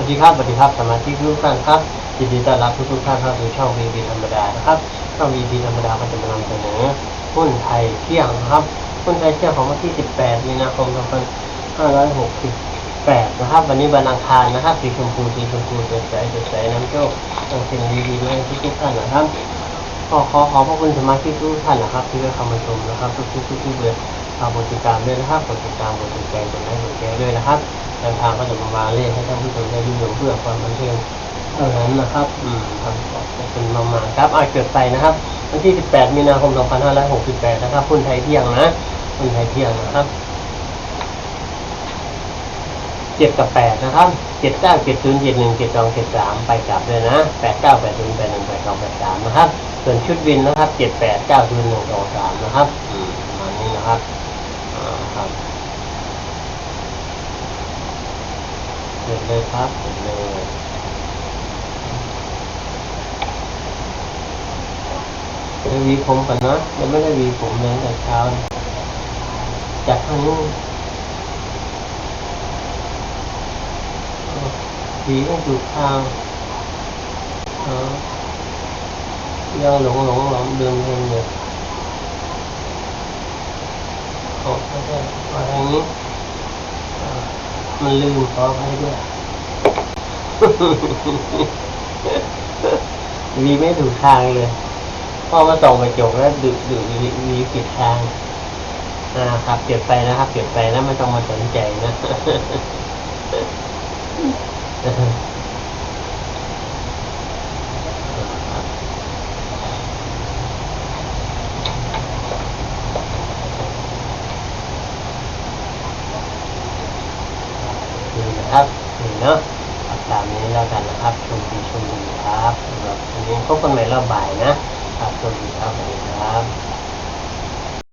วัสดีครับสวัสดีครับสมาชิกทุกท่านครับยินดีต้อนรับทุกท่านเข้าสู่ช่อง VB ธรรมดานะครับช่อง VB ธรรมดาก็จะมานำเสนอหุ้นไทยเที่ยงนะครับหุ้นไทยเที่ยงของวันที่ 18 มีนาคม 2568 นะครับ วันนี้วันอังคารนะครับสีชมพูสีชมพูสดใสสดใสน้ำโชคต้องสิ่งดีๆมาให้ทุกท่านนะครับขอขอขอบพระคุณสมาชิกทุกท่านนะครับ ที่ได้เข้ามาชมนะครับ ทุกๆทุกๆเดือนฝากกดติดตามด้วยนะครับกดติดตามกดติดใจกดไลค์กดแชร์ด้วยนะครับ แนวทางก็จะมาวาเล่นให้ท่านผู้ชมได้ดูเพื่อความบันเทิงเท่านั้นนะครับอืมครับขอบคุณมากๆครับอาเกิดไปนะครับ วันที่ 18 มีนาคม 2568 นะครับหุ้นไทยเที่ยงนะหุ้นไทยเที่ยงนะครับเจ็ดกับแปดนะครับเจ็ดเก้าเจ็ดศูนย์เจ็ดหนึ่งเจ็ดสองเจ็ดสามไปกลับเลยนะแปดเก้าแปดศูนย์แปดหนึ่งแปดสองแปดสามนะครับ ส่วนชุดวินนะครับเจ็ดแปดเก้าศูนย์หนึ่งสองสามนะครับ อืมประมาณนี้นะครับอ่าครับ เลยครับเสร็จเลยเดี๋ยววีผมก่อนนะยังไม่ได้วีผมเลยแต่เช้าจากทางนู้นผีต้องถูกทางเออยังหลงหลงหลงเดินเดินอยู่โอ้ไม่ใช่มาทางนี้มันลืมขอให้ด้วย วีไม่ถูกทางเลยพ่อมาส่องกระจกแล้วดึกดึกวีผิดทางอ่าครับเก็บไปนะครับเก็บไปนะไม่ต้องมาสนใจนะดีนะครับนี่เนาะ ตามนี้แล้วกันนะครับชมดีชมดีครับสำหรับวันนี้พบกันใหม่รอบบ่ายนะครับชมดีครับสวัสดีครับ